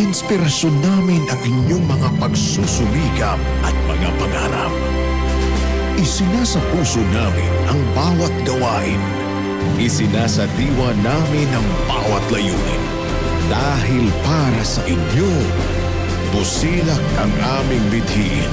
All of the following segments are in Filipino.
inspirasyon namin ang inyong mga pagsusumikap at mga pangarap. Isinasa puso namin ang bawat gawain. Isinasa diwa namin ang bawat layunin. Dahil para sa inyo, busilak ang aming bithiin.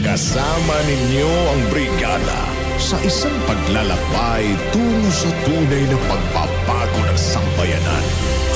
Kasama ninyo ang brigada sa isang paglalakbay tungo sa tunay na pagbabago ng sambayanan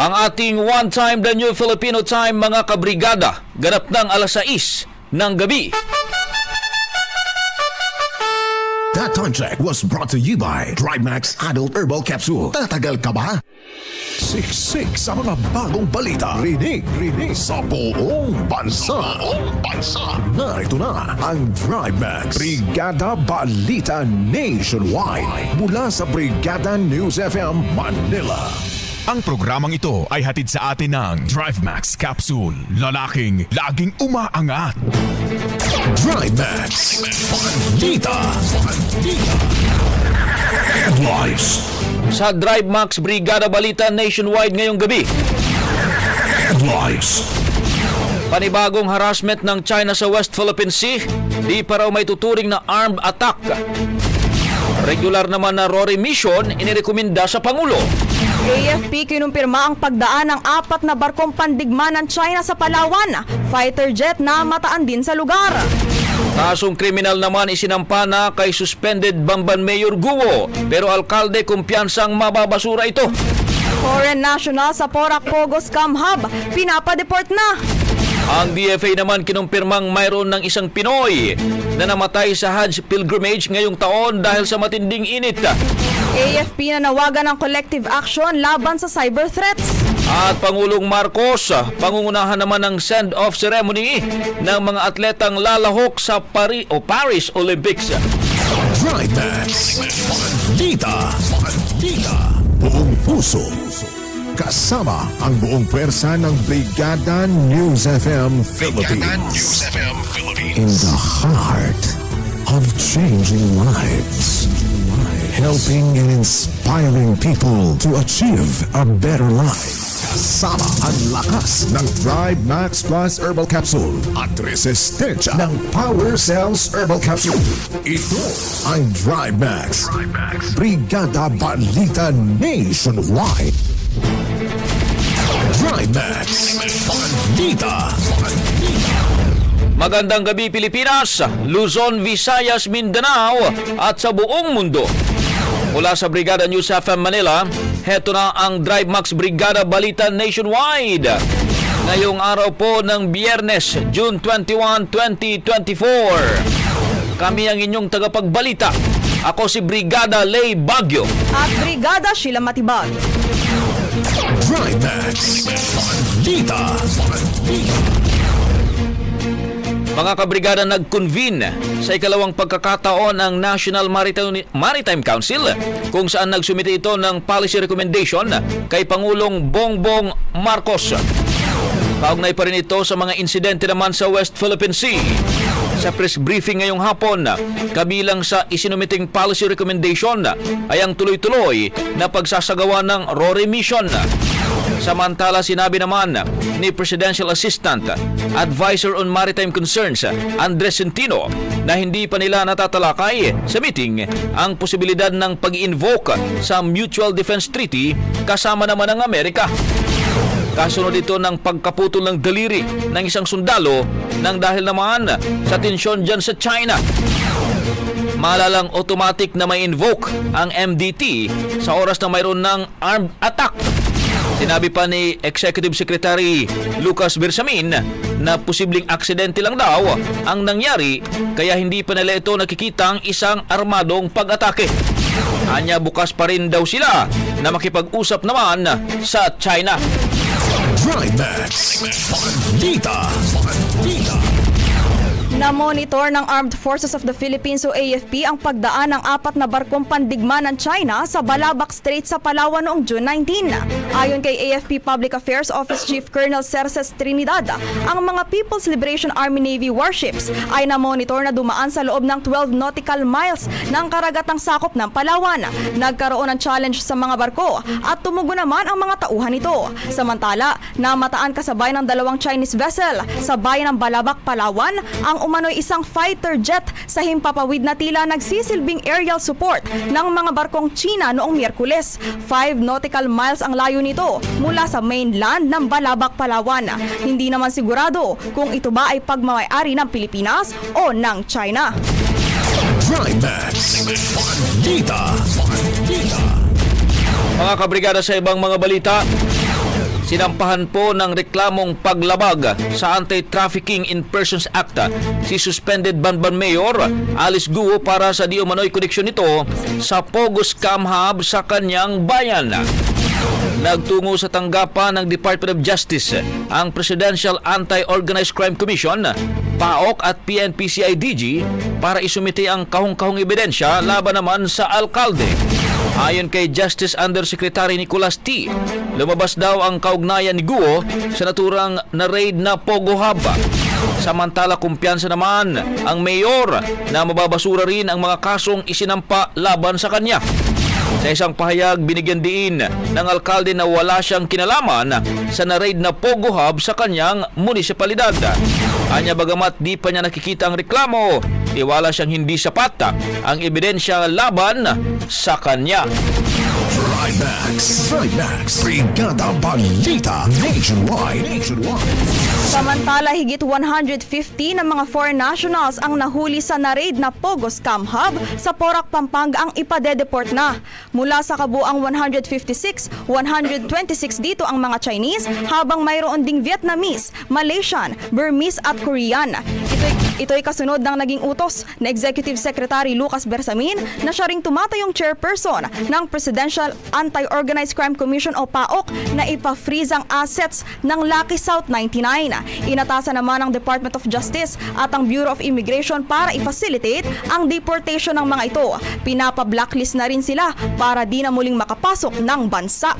Ang ating one time the new Filipino time mga kabrigada ganap ng alas 6 ng gabi. That time check was brought to you by Max Adult Herbal Capsule. Tatagal ka ba? Siksik sa mga bagong balita. Rinig, rinig sa buong bansa. Buong bansa. Narito na ang Max Brigada Balita Nationwide. Mula sa Brigada News FM Manila. Ang programang ito ay hatid sa atin ng DriveMax Capsule. Lalaking laging umaangat. Max Balita. Balita. Headlines. Sa Drive Max Brigada Balita Nationwide ngayong gabi. Headlines. Panibagong harassment ng China sa West Philippine Sea, di pa raw may tuturing na armed attack. Regular naman na Rory mission inirekomenda sa Pangulo. AFP kinumpirma ang pagdaan ng apat na barkong pandigma ng China sa Palawan. Fighter jet na mataan din sa lugar. Kasong kriminal naman isinampa na kay suspended Bamban Mayor Guo pero alkalde kumpiyansang mababasura ito. Foreign national sa Porac Pogo Scam Hub, pinapadeport na. Ang DFA naman kinumpirmang mayroon ng isang Pinoy na namatay sa Hajj pilgrimage ngayong taon dahil sa matinding init. AFP na nawagan ng collective action laban sa cyber threats. At Pangulong Marcos, pangungunahan naman ng send-off ceremony ng mga atletang lalahok sa Paris o Paris Olympics. Max Balita. Balita. Buong puso. Kasama ang buong pwersa ng Brigada News FM Philippines. FM Philippines. In the heart of changing lives. Helping and inspiring people to achieve a better life. Kasama ang lakas ng Thrive Max Plus Herbal Capsule at resistensya ng Power Cells Herbal Capsule. Ito ang Thrive Max. Brigada Balita Nationwide. Thrive Max. Balita. Magandang gabi Pilipinas, Luzon, Visayas, Mindanao at sa buong mundo. Mula sa Brigada News FM Manila, heto na ang Drive Max Brigada Balita Nationwide. Ngayong araw po ng Biyernes, June 21, 2024. Kami ang inyong tagapagbalita. Ako si Brigada Lay Bagyo. At Brigada Sheila Matibag. Thrive Max. Balita. Mga kabrigada nag-convene sa ikalawang pagkakataon ng National Maritime, Maritime Council kung saan nagsumite ito ng policy recommendation kay Pangulong Bongbong Marcos. Kaugnay pa rin ito sa mga insidente naman sa West Philippine Sea. Sa press briefing ngayong hapon, kabilang sa isinumiting policy recommendation ay ang tuloy-tuloy na pagsasagawa ng RORE mission. Samantala sinabi naman ni Presidential Assistant Advisor on Maritime Concerns Andres Centino na hindi pa nila natatalakay sa meeting ang posibilidad ng pag-invoke sa Mutual Defense Treaty kasama naman ng Amerika. Kasunod ito ng pagkaputol ng daliri ng isang sundalo nang dahil naman sa tensyon dyan sa China. Malalang automatic na may invoke ang MDT sa oras na mayroon ng armed attack. Sinabi pa ni Executive Secretary Lucas Bersamin na posibleng aksidente lang daw ang nangyari kaya hindi pa nila ito nakikita ang isang armadong pag-atake. Anya bukas pa rin daw sila na makipag-usap naman sa China. Trimax. Balita. Balita. Na-monitor ng Armed Forces of the Philippines o AFP ang pagdaan ng apat na barkong pandigma ng China sa Balabac Strait sa Palawan noong June 19. Ayon kay AFP Public Affairs Office Chief Colonel Cerces Trinidad, ang mga People's Liberation Army Navy warships ay na-monitor na dumaan sa loob ng 12 nautical miles ng karagatang sakop ng Palawan. Nagkaroon ng challenge sa mga barko at tumugo naman ang mga tauhan nito. Samantala, namataan kasabay ng dalawang Chinese vessel sa bayan ng Balabac, Palawan ang umano'y isang fighter jet sa himpapawid na tila nagsisilbing aerial support ng mga barkong China noong Miyerkules. 5 nautical miles ang layo nito mula sa mainland ng Balabac, Palawan. Hindi naman sigurado kung ito ba ay pagmamayari ng Pilipinas o ng China. Mga kabrigada sa ibang mga balita, sinampahan po ng reklamong paglabag sa Anti-Trafficking in Persons Act si suspended Banban Mayor Alice Guo para sa di umano'y koneksyon nito sa Pogo Scam Hub sa kanyang bayan. Nagtungo sa tanggapan ng Department of Justice ang Presidential Anti-Organized Crime Commission, PAOK at PNP-CIDG para isumiti ang kahong-kahong ebidensya laban naman sa alkalde. Ayon kay Justice Undersecretary Nicolas T., lumabas daw ang kaugnayan ni Guo sa naturang na raid na Pogo Hub. Samantala kumpiyansa naman ang mayor na mababasura rin ang mga kasong isinampa laban sa kanya. Sa isang pahayag, binigyan din ng alkalde na wala siyang kinalaman sa na-raid na Pogo Hub sa kanyang munisipalidad. Anya bagamat di pa niya nakikita ang reklamo, tiwala siyang hindi sapat ang ebidensya laban sa kanya. Trimax. Trimax. Brigada Balita. Nationwide. Samantala, higit 150 ng mga foreign nationals ang nahuli sa na-raid na Pogo Scam Hub sa Porac, Pampanga ang ipadedeport na. Mula sa kabuang 156, 126 dito ang mga Chinese habang mayroon ding Vietnamese, Malaysian, Burmese at Korean. Ito'y, ito'y kasunod ng naging utos na Executive Secretary Lucas Bersamin na siya ring tumatayong chairperson ng Presidential Anti-Organized Crime Commission o PAOK na ipa-freeze ang assets ng Lucky South 99. Inatasan naman ng Department of Justice at ang Bureau of Immigration para i-facilitate ang deportation ng mga ito. Pinapa-blacklist na rin sila para di na muling makapasok ng bansa.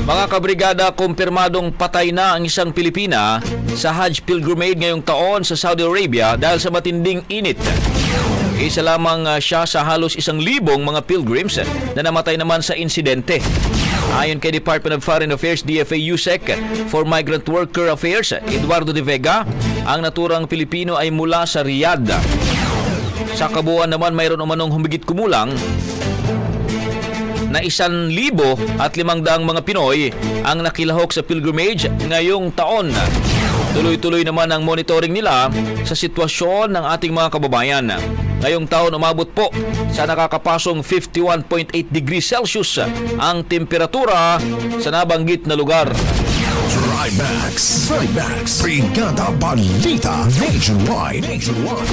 Mga kabrigada, kumpirmadong patay na ang isang Pilipina sa Hajj pilgrimage ngayong taon sa Saudi Arabia dahil sa matinding init. Isa lamang uh, siya sa halos isang libong mga pilgrims na namatay naman sa insidente. Ayon kay Department of Foreign Affairs DFA USEC for Migrant Worker Affairs, Eduardo de Vega, ang naturang Pilipino ay mula sa Riyadh. Sa kabuuan naman mayroon umanong humigit kumulang na isan libo at limang daang mga Pinoy ang nakilahok sa pilgrimage ngayong taon. Tuloy-tuloy naman ang monitoring nila sa sitwasyon ng ating mga kababayan. Ngayong taon umabot po sa nakakapasong 51.8 degrees Celsius ang temperatura sa nabanggit na lugar. Trimax. Trimax. Brigada Balita. Nationwide. Nationwide.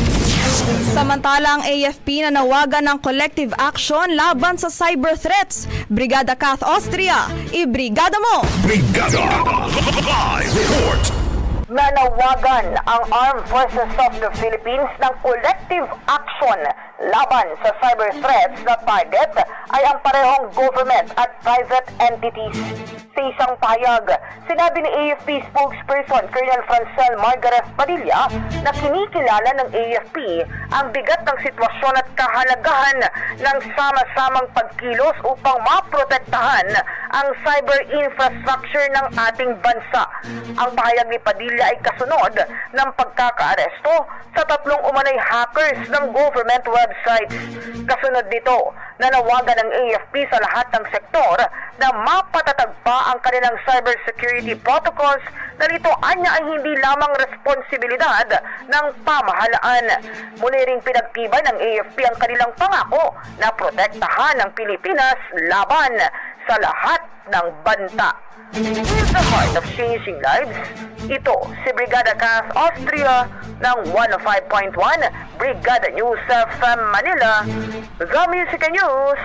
Samantala ang AFP na nawagan ng collective action laban sa cyber threats. Brigada Kath Austria, ibrigada mo! Brigada. Live report. Nanawagan ang Armed Forces of the Philippines ng collective action laban sa cyber threats na target ay ang parehong government at private entities. Sa isang payag, sinabi ni AFP spokesperson Colonel Francel Margaret Padilla na kinikilala ng AFP ang bigat ng sitwasyon at kahalagahan ng sama-samang pagkilos upang maprotektahan ang cyber infrastructure ng ating bansa. Ang pahayag ni Padilla ay kasunod ng pagkakaaresto sa tatlong umanay hackers ng government websites. Kasunod nito, Nanawagan ng AFP sa lahat ng sektor na mapatatag pa ang kanilang cybersecurity protocols na nito anya ay hindi lamang responsibilidad ng pamahalaan. Muli ring pinagtibay ng AFP ang kanilang pangako na protektahan ang Pilipinas laban sa lahat ng banta. In the heart of changing lives, ito si Brigada Cas Austria ng 105.1 Brigada News FM Manila, The Music News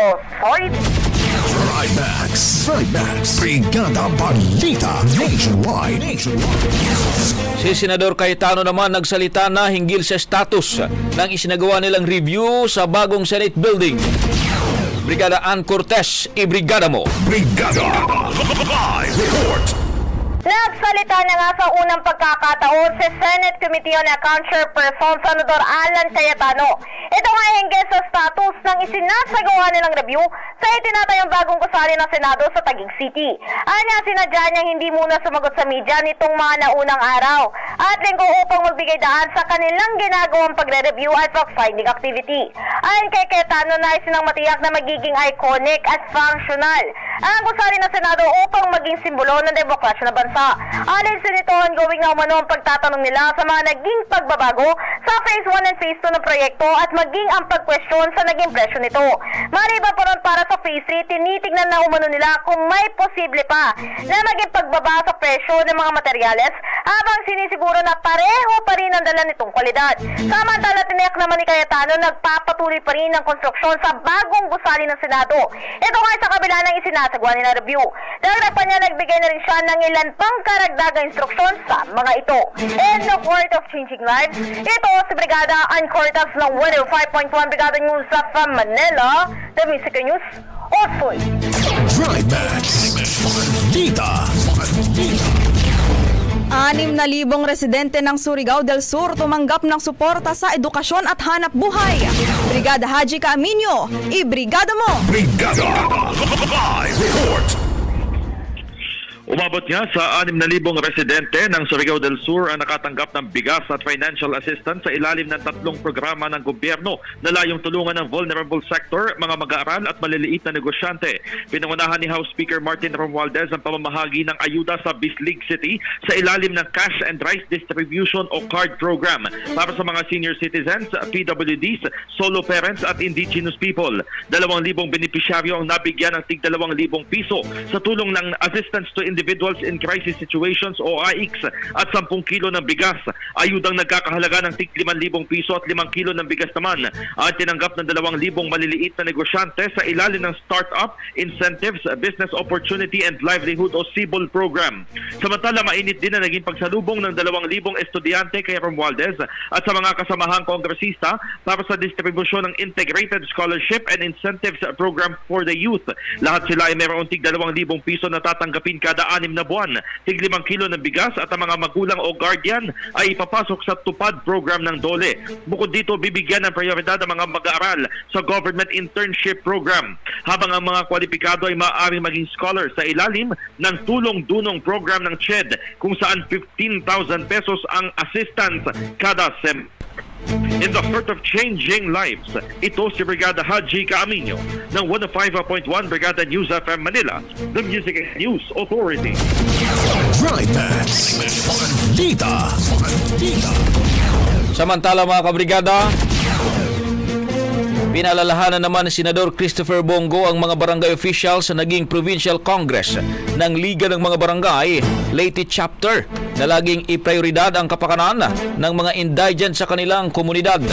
Authority. Trimax. Trimax. Brigada Balita. Nationwide. Nationwide. Si Senador Cayetano naman nagsalita na hinggil sa status ng isinagawa nilang review sa bagong Senate building. Brigada Ann Cortez, ibrigada mo. Brigada. Live report. Nagsalita na nga sa unang pagkakataon si Senate Committee on Account Chairperson Senador Alan Cayetano. Ito nga hinggil sa status ng isinasagawa nilang review sa itinatayong bagong kusali ng Senado sa Taguig City. Anya sinadya niya hindi muna sumagot sa media nitong mga naunang araw at linggo upang magbigay daan sa kanilang ginagawang pagre-review at fact-finding activity. Ayon kay Cayetano na isinang matiyak na magiging iconic at functional ang gusali ng Senado upang maging simbolo ng demokrasya ng bansa. Alin sa nito, ongoing na umano ang pagtatanong nila sa mga naging pagbabago sa Phase 1 and Phase 2 ng proyekto at maging ang pagkwestiyon sa naging presyo nito. Maliban pa ron para sa Phase 3, tinitignan na umano nila kung may posible pa na maging pagbaba sa presyo ng mga materyales habang sinisiguro na pareho pa rin ang dala nitong kwalidad. Samantala, tiniyak naman ni Cayetano nagpapatuloy pa rin ang konstruksyon sa bagong gusali ng Senado. Ito nga sa kabila ng isinasagwa ni review. Dagdag pa niya nagbigay na rin siya ng ilan pang karagdagang instruksyon sa mga ito. In the Court of Changing Lives, ito si Brigada Ancortas ng 105.1 Brigada News sa Manila, The Music News, Otoy. Trimax. Balita. Balita. Anim na libong residente ng Surigao del Sur tumanggap ng suporta sa edukasyon at hanap buhay. Brigada Haji Caaminyo, ibrigada mo! Brigada. Live report. Umabot nga sa 6,000 residente ng Surigao del Sur ang nakatanggap ng bigas at financial assistance sa ilalim ng tatlong programa ng gobyerno na layong tulungan ng vulnerable sector, mga mag-aaral at maliliit na negosyante. Pinangunahan ni House Speaker Martin Romualdez ang pamamahagi ng ayuda sa Bislig City sa ilalim ng Cash and Rice Distribution o CARD program para sa mga senior citizens, PWDs, solo parents at indigenous people. Dalawang libong benepisyaryo ang nabigyan ng tig dalawang libong piso sa tulong ng Assistance to Individuals in Crisis Situations o AIX at 10 kilo ng bigas. Ayudang nagkakahalaga ng tig 5,000 piso at 5 kilo ng bigas naman at tinanggap ng 2,000 maliliit na negosyante sa ilalim ng Startup Incentives, Business Opportunity and Livelihood o CIBOL program. Samantala, mainit din na naging pagsalubong ng 2,000 estudyante kay Romualdez at sa mga kasamahang kongresista para sa distribusyon ng Integrated Scholarship and Incentives Program for the Youth. Lahat sila ay mayroong tig 2,000 piso na tatanggapin kada anim na buwan. Tig 5 kilo ng bigas at ang mga magulang o guardian ay ipapasok sa tupad program ng DOLE. Bukod dito, bibigyan ng prioridad ang mga mag-aaral sa Government Internship Program habang ang mga kwalipikado ay maaaring maging scholar sa ilalim ng tulong-dunong program ng CHED kung saan 15,000 pesos ang assistance kada sem. In the heart of changing lives, ito si Brigada Haji Caaminyo ng 105.1 Brigada News FM Manila, the Music and News Authority. Balita. Balita. Samantala mga kabrigada, Pinalalahanan naman ni Senador Christopher Bongo ang mga barangay officials sa naging Provincial Congress ng Liga ng mga Barangay Leyte Chapter na laging iprioridad ang kapakanan ng mga indigent sa kanilang komunidad.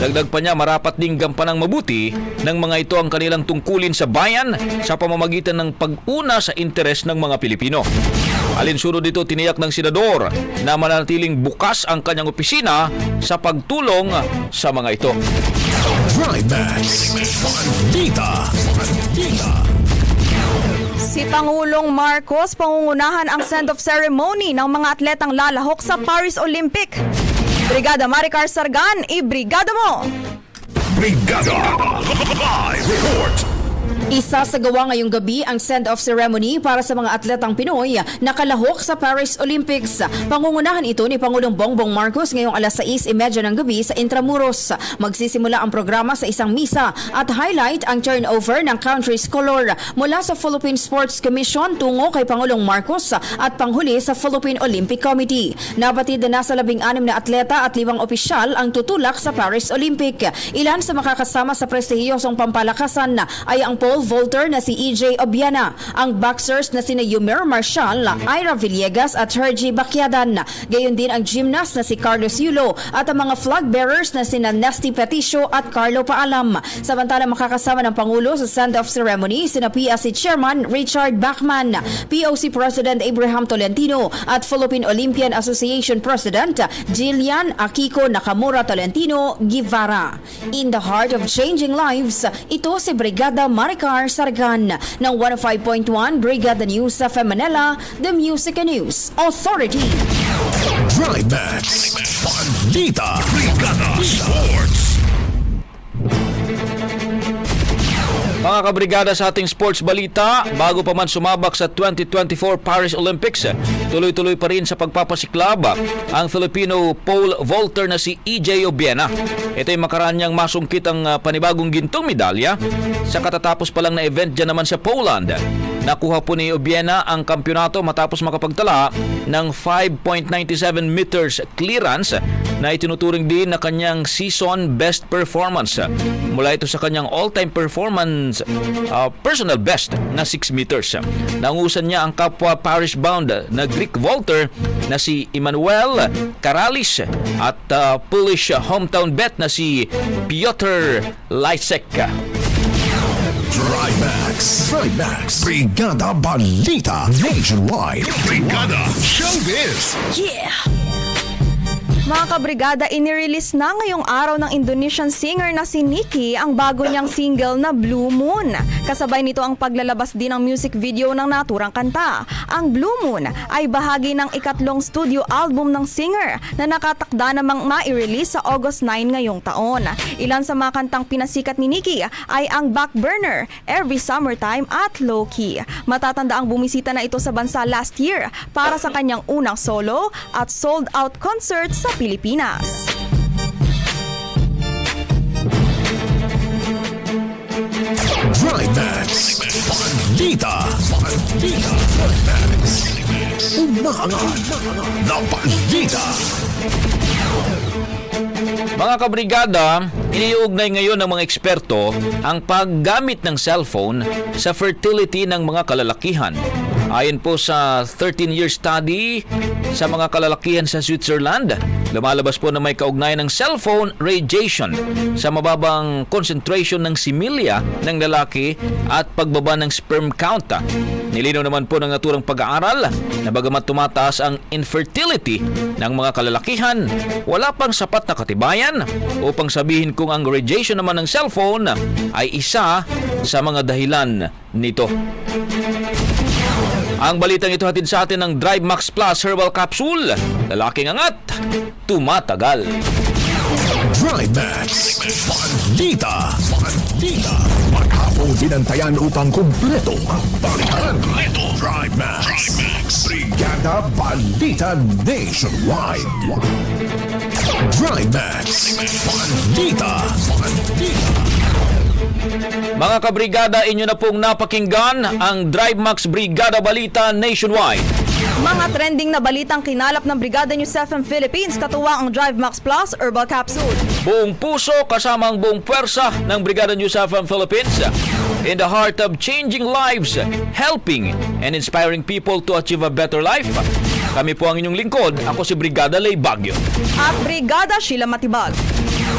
Dagdag pa niya marapat ding gampanang mabuti ng mga ito ang kanilang tungkulin sa bayan sa pamamagitan ng pag-una sa interes ng mga Pilipino. Alinsunod dito tiniyak ng senador na mananatiling bukas ang kanyang opisina sa pagtulong sa mga ito. Trimax. Balita. Balita. Si Pangulong Marcos pangungunahan ang send-off ceremony ng mga atletang lalahok sa Paris Olympic. Brigada Maricar Sargan, ibrigada mo! Brigada. Live report. Isa sa gawa ngayong gabi ang send-off ceremony para sa mga atletang Pinoy na kalahok sa Paris Olympics. Pangungunahan ito ni Pangulong Bongbong Marcos ngayong alas 6.30 ng gabi sa Intramuros. Magsisimula ang programa sa isang misa at highlight ang turnover ng country's color mula sa Philippine Sports Commission tungo kay Pangulong Marcos at panghuli sa Philippine Olympic Committee. Nabatid na nasa labing-anim na atleta at limang opisyal ang tutulak sa Paris Olympic. Ilan sa makakasama sa prestihiyosong pampalakasan ay ang pole vaulter na si EJ Obiana, ang boxers na sina Yumer Marshall, Ira Villegas at Hergy Bacyadan. Gayon din ang gymnast na si Carlos Yulo at ang mga flag bearers na sina Nesty Peticio at Carlo Paalam. Samantala makakasama ng Pangulo sa send-off ceremony sina PSC Chairman Richard Bachman, POC President Abraham Tolentino at Philippine Olympian Association President Jillian Akiko Nakamura Tolentino Guevara. In the heart of changing lives, ito si Brigada Maricar Sargan ng 105.1 Brigada News sa Manila, The Music and News Authority. Trimax. Balita. Brigada Sports. Mga kabrigada sa ating sports balita, bago pa man sumabak sa 2024 Paris Olympics, tuloy-tuloy pa rin sa pagpapasiklab ang Filipino pole vaulter na si EJ Obiena. Ito ay makaraan masungkit ang ah, panibagong gintong medalya sa katatapos pa lang na event dyan naman sa Poland. Nakuha po ni Obiena ang kampyonato matapos makapagtala ng 5.97 meters clearance na itinuturing din na kanyang season best performance. Mula ito sa kanyang all-time performance uh, personal best na 6 meters. Nangusan niya ang kapwa Paris-bound na Greek vaulter na si Emmanuel Karalis at uh, Polish hometown bet na si Piotr Lysek. Trimax. Trimax. Brigada Balita. Nationwide. Brigada Showbiz. Mga kabrigada, inirelease na ngayong araw ng Indonesian singer na si Nicki ang bago niyang single na Blue Moon. Kasabay nito ang paglalabas din ng music video ng naturang kanta. Ang Blue Moon ay bahagi ng ikatlong studio album ng singer na nakatakda namang ma-release sa August 9 ngayong taon. Ilan sa mga kantang pinasikat ni Nicki ay ang Back Burner, Every Summertime at Low Key. Matatanda ang bumisita na ito sa bansa last year para sa kanyang unang solo at sold out concert sa Pilipinas. Trimax. Balita. Balita. Trimax. Umaangat. Na balita. Mga kabrigada, iniuugnay ngayon ng mga eksperto ang paggamit ng cellphone sa fertility ng mga kalalakihan. Ayon po sa 13-year study sa mga kalalakihan sa Switzerland, lumalabas po na may kaugnayan ng cellphone radiation sa mababang concentration ng similya ng lalaki at pagbaba ng sperm count. Nilinaw naman po ng naturang pag-aaral na bagamat tumataas ang infertility ng mga kalalakihan, wala pang sapat na katibayan upang sabihin kung ang radiation naman ng cellphone ay isa sa mga dahilan nito. Ang balitang ito hatid sa atin ng Drive Max Plus Herbal Capsule. Lalaking angat, tumatagal. Trimax. Balita. Balita. Maghapong binantayan upang kumpleto ang balitan. Trimax. Brigada Balita Nationwide. Trimax. Balita. Balita. Mga kabrigada, inyo na pong napakinggan ang Drive Max Brigada Balita Nationwide. Mga trending na balitang kinalap ng Brigada News FM Philippines katuwa ang Drive Max Plus Herbal Capsule. Buong puso kasama ang buong pwersa ng Brigada News FM Philippines. In the heart of changing lives, helping and inspiring people to achieve a better life. Kami po ang inyong lingkod. Ako si Brigada Lay Bagyo. At Brigada Sheila Matibag.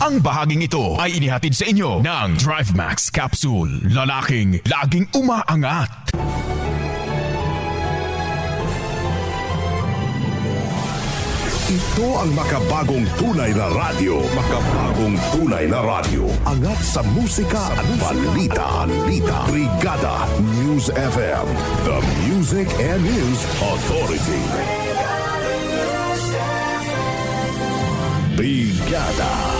Ang bahaging ito ay inihatid sa inyo ng Drive Max Capsule. Lalaking laging umaangat. Ito ang makabagong tunay na radyo. Makabagong tunay na radyo. Angat sa musika at balita. Balita. Brigada News FM. The Music and News Authority. Brigada